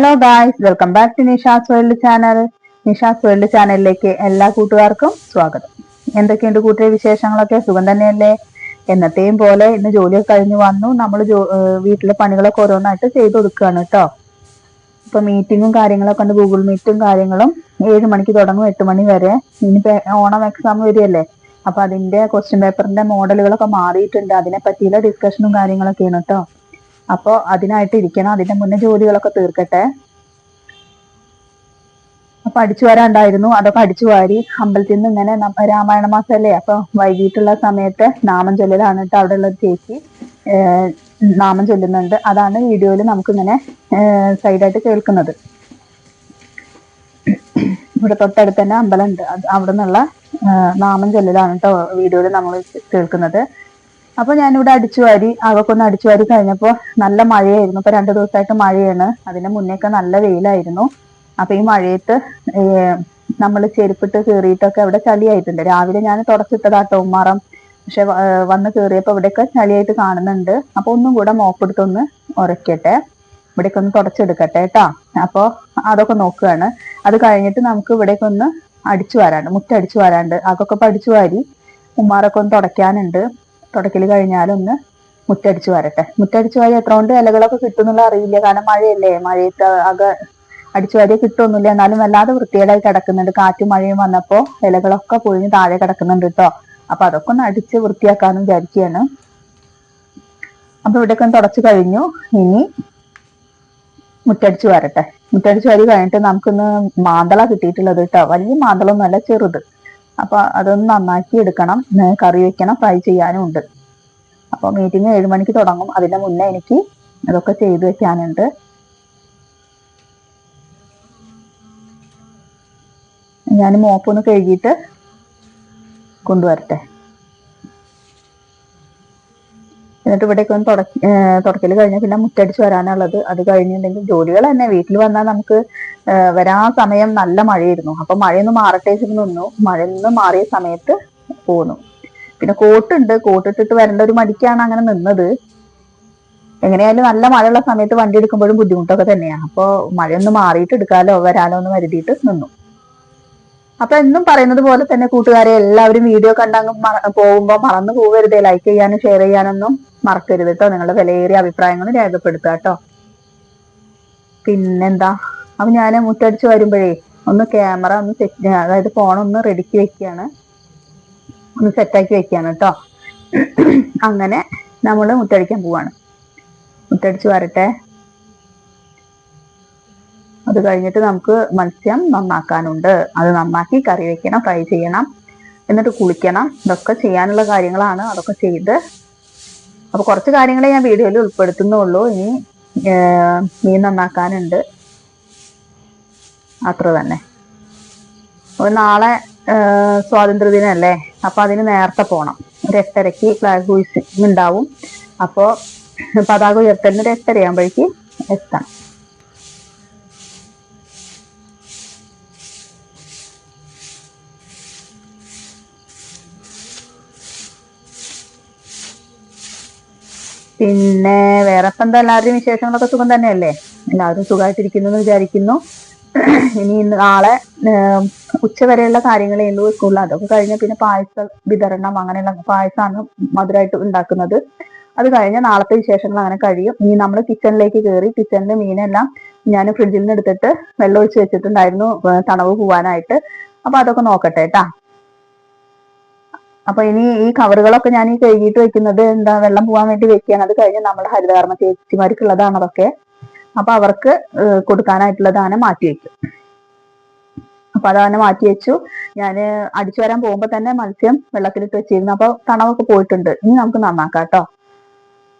Hello guys welcome back to Nisha's world channel Nisha's world ചാനലിലേക്ക് എല്ലാ കൂട്ടുകാർക്കും സ്വാഗതം. എന്തൊക്കെയുണ്ട് കൂട്ടിയ വിശേഷങ്ങളൊക്കെ? സുഖം തന്നെയല്ലേ? എന്നത്തെയും പോലെ ഇന്ന് ജോലിയൊക്കെ കഴിഞ്ഞു വന്നു. നമ്മൾ വീട്ടിലെ പണികളൊക്കെ ഓരോന്നായിട്ട് ചെയ്തു കൊടുക്കുകയാണ് കേട്ടോ. ഇപ്പൊ മീറ്റിങ്ങും കാര്യങ്ങളൊക്കെ ഉണ്ട്. ഗൂഗിൾ മീറ്റും കാര്യങ്ങളും. ഏഴ് മണിക്ക് തുടങ്ങും. എട്ട് മണി വരെ. ഇനിയിപ്പോ ഓണം എക്സാം വരികയല്ലേ? അപ്പൊ അതിന്റെ ക്വസ്റ്റ്യൻ പേപ്പറിന്റെ മോഡലുകളൊക്കെ മാറിയിട്ടുണ്ട്. അതിനെ പറ്റിയുള്ള ഡിസ്കഷനും കാര്യങ്ങളൊക്കെയാണ് കേട്ടോ. അപ്പോൾ അതിനായിട്ട് ഇരിക്കണം. അതിന്റെ മുന്നേ ജോലികളൊക്കെ തീർക്കട്ടെ. അപ്പൊ അടിച്ചു വരാണ്ടായിരുന്നു. അതൊക്കെ അടിച്ചു വാരി അമ്പലത്തിൽ നിന്ന് ഇങ്ങനെ രാമായണ മാസമല്ലേ അപ്പൊ വൈകിട്ടുള്ള സമയത്ത് നാമം ചൊല്ലലാണ് കേട്ടോ അവിടെ ഉള്ള ചേച്ചി. നാമം ചൊല്ലുന്നുണ്ട്. അതാണ് വീഡിയോയിൽ നമുക്കിങ്ങനെ സൈഡായിട്ട് കേൾക്കുന്നത്. ഇവിടെ തൊട്ടടുത്ത് തന്നെ അമ്പലമുണ്ട് അവിടെ നിന്നുള്ള നാമം ചൊല്ലലാണ് കേട്ടോ വീഡിയോയിൽ നമ്മൾ കേൾക്കുന്നത്. അപ്പൊ ഞാനിവിടെ അടിച്ചു വാരി അവക്കൊന്ന് അടിച്ചു വാരി കഴിഞ്ഞപ്പോ നല്ല മഴയായിരുന്നു. ഇപ്പൊ രണ്ടു ദിവസമായിട്ട് മഴയാണ്. അതിന്റെ മുന്നേയൊക്കെ നല്ല വെയിലായിരുന്നു. അപ്പൊ ഈ മഴയത്ത് നമ്മൾ ചെരുപ്പിട്ട് കീറിയിട്ടൊക്കെ അവിടെ ചളിയായിട്ടുണ്ട്. രാവിലെ ഞാൻ തുടച്ചിട്ടതാട്ടോ ഉമ്മാറം. പക്ഷെ വന്ന് കീറിയപ്പോ ഇവിടെയൊക്കെ ചളിയായിട്ട് കാണുന്നുണ്ട്. അപ്പൊ ഒന്നും കൂടെ മോപ്പെടുത്തൊന്ന് ഉരയ്ക്കട്ടെ ഇവിടേക്ക് ഒന്ന് തുടച്ചെടുക്കട്ടെ കേട്ടോ. അപ്പൊ അതൊക്കെ നോക്കുകയാണ്. അത് കഴിഞ്ഞിട്ട് നമുക്ക് ഇവിടേക്ക് ഒന്ന് അടിച്ചു വരാണ്ട് മുറ്റടിച്ചു വരാണ്ട്. അതൊക്കെ പഠിച്ചു വാരി ഉമ്മാറൊക്കെ ഒന്ന് തുടയ്ക്കാനുണ്ട്. തുടക്കൽ കഴിഞ്ഞാലൊന്ന് മുറ്റടിച്ചു വരട്ടെ. മുറ്റടിച്ചു വാരി എത്ര കൊണ്ട് ഇലകളൊക്കെ കിട്ടുന്നുള്ള അറിയില്ല. കാരണം മഴയല്ലേ? മഴയത്ത് അക അടിച്ചു വാരി കിട്ടുമൊന്നുമില്ല എന്നാലും വല്ലാതെ വൃത്തികേടായി കിടക്കുന്നുണ്ട്. കാറ്റും മഴയും വന്നപ്പോ ഇലകളൊക്കെ പൊഴിഞ്ഞ് താഴെ കിടക്കുന്നുണ്ട് കേട്ടോ അപ്പൊ അതൊക്കെ ഒന്ന് അടിച്ച് വൃത്തിയാക്കാന്ന് വിചാരിക്കുകയാണ്. അപ്പൊ ഇവിടെയൊക്കെ തുടച്ചു കഴിഞ്ഞു. ഇനി മുറ്റടിച്ചു വരട്ടെ. മുറ്റടിച്ചു വരി കഴിഞ്ഞിട്ട് നമുക്കിന്ന് മാന്തള കിട്ടിയിട്ടുള്ളത് കേട്ടോ വലിയ മാന്തളൊന്നും അല്ല ചെറുത്. അപ്പൊ അതൊന്ന് നന്നാക്കി എടുക്കണം. കറി വെക്കണം ഫ്രൈ ചെയ്യാനും ഉണ്ട്. അപ്പൊ മീറ്റിംഗ് ഏഴ് മണിക്ക് തുടങ്ങും. അതിന്റെ മുന്നേ എനിക്ക് അതൊക്കെ ചെയ്തു വെക്കാനുണ്ട്. ഞാൻ മോപ്പൊന്ന് കഴുകിയിട്ട് കൊണ്ടുവരട്ടെ. എന്നിട്ട് ഇവിടേക്ക് ഒന്ന് തുടക്ക തുടക്കൽ കഴിഞ്ഞാൽ പിന്നെ മുറ്റടിച്ച് വരാനുള്ളത്. അത് കഴിഞ്ഞിട്ടുണ്ടെങ്കിൽ ജോലികൾ തന്നെ. വീട്ടിൽ വന്നാൽ നമുക്ക് വരാൻ സമയം നല്ല മഴയായിരുന്നു. അപ്പൊ മഴയൊന്നും മാറട്ടെ വെച്ചിട്ട് നിന്നു. മഴയൊന്ന് മാറിയ സമയത്ത് പോന്നു. പിന്നെ കോട്ടുണ്ട്. കോട്ടിട്ടിട്ട് വരേണ്ട ഒരു മടിക്കാണ് അങ്ങനെ നിന്നത്. എങ്ങനെയായാലും നല്ല മഴയുള്ള സമയത്ത് വണ്ടി എടുക്കുമ്പോഴും ബുദ്ധിമുട്ടൊക്കെ തന്നെയാണ്. അപ്പൊ മഴയൊന്നും മാറിയിട്ട് എടുക്കാലോ വരാലോ എന്ന് കരുതിയിട്ട് നിന്നു. അപ്പൊ എന്നും പറയുന്നത് പോലെ തന്നെ കൂട്ടുകാരെ എല്ലാവരും വീഡിയോ കണ്ടങ്ങ് പോകുമ്പോൾ പോകുമ്പോ മറന്നു പോകരുത് ലൈക്ക് ചെയ്യാനും ഷെയർ ചെയ്യാനൊന്നും മറക്കരുത് കേട്ടോ. നിങ്ങളുടെ വിലയേറിയ അഭിപ്രായങ്ങൾ രേഖപ്പെടുത്തുക കേട്ടോ. പിന്നെന്താ? അപ്പൊ ഞാൻ മുറ്റടിച്ച് വരുമ്പോഴേ ഒന്ന് ക്യാമറ ഒന്ന് സെറ്റ് അതായത് ഫോണൊന്ന് റെഡിക്ക് വെക്കുകയാണ് ഒന്ന് സെറ്റാക്കി വെക്കുകയാണ് കേട്ടോ അങ്ങനെ നമ്മൾ മുട്ടടിക്കാൻ പോവാണ്. മുട്ടടിച്ച് വരട്ടെ. അത് കഴിഞ്ഞിട്ട് നമുക്ക് മത്സ്യം നന്നാക്കാനുണ്ട്. അത് നന്നാക്കി കറി വെക്കണം ഫ്രൈ ചെയ്യണം. എന്നിട്ട് കുളിക്കണം. ഇതൊക്കെ ചെയ്യാനുള്ള കാര്യങ്ങളാണ് അതൊക്കെ ചെയ്ത്. അപ്പൊ കുറച്ച് കാര്യങ്ങളെ ഞാൻ വീഡിയോയിൽ ഉൾപ്പെടുത്തുന്നുള്ളൂ. ഇനി മീൻ നന്നാക്കാനുണ്ട്. അത്ര തന്നെ. അപ്പൊ നാളെ സ്വാതന്ത്ര്യദിനമല്ലേ സ്വാതന്ത്ര്യദിനല്ലേ? അപ്പൊ അതിന് നേരത്തെ പോണം. ഒരു എട്ടരയ്ക്ക് ഫ്ലാഗ് ഹോയിസിംഗ് ഉണ്ടാവും. അപ്പോ പതാക ഉയർത്തലിന് ഒരു എട്ടരയാകുമ്പോഴേക്ക് എത്തണം. പിന്നെ വേറെ ഇപ്പം എന്താ എല്ലാവരുടെയും വിശേഷങ്ങളൊക്കെ സുഖം തന്നെയല്ലേ? എല്ലാവരും സുഖമായിട്ടിരിക്കുന്നു എന്ന് വിചാരിക്കുന്നു. ഇനി ഇന്ന് നാളെ ഉച്ച വരെയുള്ള കാര്യങ്ങളേ ഉള്ളൂ സ്കൂളിൽ അതൊക്കെ കഴിഞ്ഞ പിന്നെ പായസ വിതരണം അങ്ങനെയുള്ള പായസമാണ് മധുരമായിട്ട് ഉണ്ടാക്കുന്നത്. അത് കഴിഞ്ഞ നാളത്തെ വിശേഷങ്ങൾ അങ്ങനെ കഴിയും. ഇനി നമ്മൾ കിച്ചണിലേക്ക് കയറി കിച്ചണിലെ മീനെല്ലാം ഞാൻ ഫ്രിഡ്ജിൽ നിന്ന് എടുത്തിട്ട് വെള്ളം ഒഴിച്ച് വെച്ചിട്ടുണ്ടായിരുന്നു തണവ് പോവാനായിട്ട്. അപ്പൊ അതൊക്കെ നോക്കട്ടെ കേട്ടാ അപ്പൊ ഇനി ഈ കവറുകളൊക്കെ ഞാൻ ഈ കഴുകിയിട്ട് വെക്കുന്നത് എന്താ വെള്ളം പോവാൻ വേണ്ടി വെക്കുകയാണ്. അത് കഴിഞ്ഞ് നമ്മുടെ ഹരിതകർമ്മ ചേച്ചിമാർക്കുള്ളതാണ് അതൊക്കെ. അപ്പൊ അവർക്ക് കൊടുക്കാനായിട്ടുള്ള ദാനം മാറ്റി വെക്കും. അപ്പൊ അതങ്ങനെ മാറ്റി വെച്ചു. ഞാൻ അടിച്ചു വരാൻ പോകുമ്പോ തന്നെ മത്സ്യം വെള്ളത്തിലിട്ട് വെച്ചിരുന്നു. അപ്പൊ തണവൊക്കെ പോയിട്ടുണ്ട്. ഇനി നമുക്ക് നന്നാക്കാം കേട്ടോ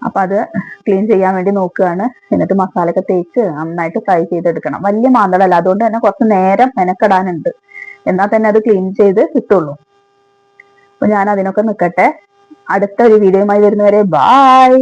അപ്പൊ അത് ക്ലീൻ ചെയ്യാൻ വേണ്ടി നോക്കുകയാണ്. എന്നിട്ട് മസാലയൊക്കെ തേച്ച് നന്നായിട്ട് ഫ്രൈ ചെയ്തെടുക്കണം. വലിയ മാന്തളല്ല. അതുകൊണ്ട് തന്നെ കുറച്ച് നേരം മെനക്കെടാനുണ്ട്. എന്നാൽ തന്നെ അത് ക്ലീൻ ചെയ്ത് കിട്ടുള്ളൂ. അപ്പൊ ഞാൻ അതിനൊക്കെ നിൽക്കട്ടെ. അടുത്ത ഒരു വീഡിയോയുമായി വരുന്നവരെ ബായ്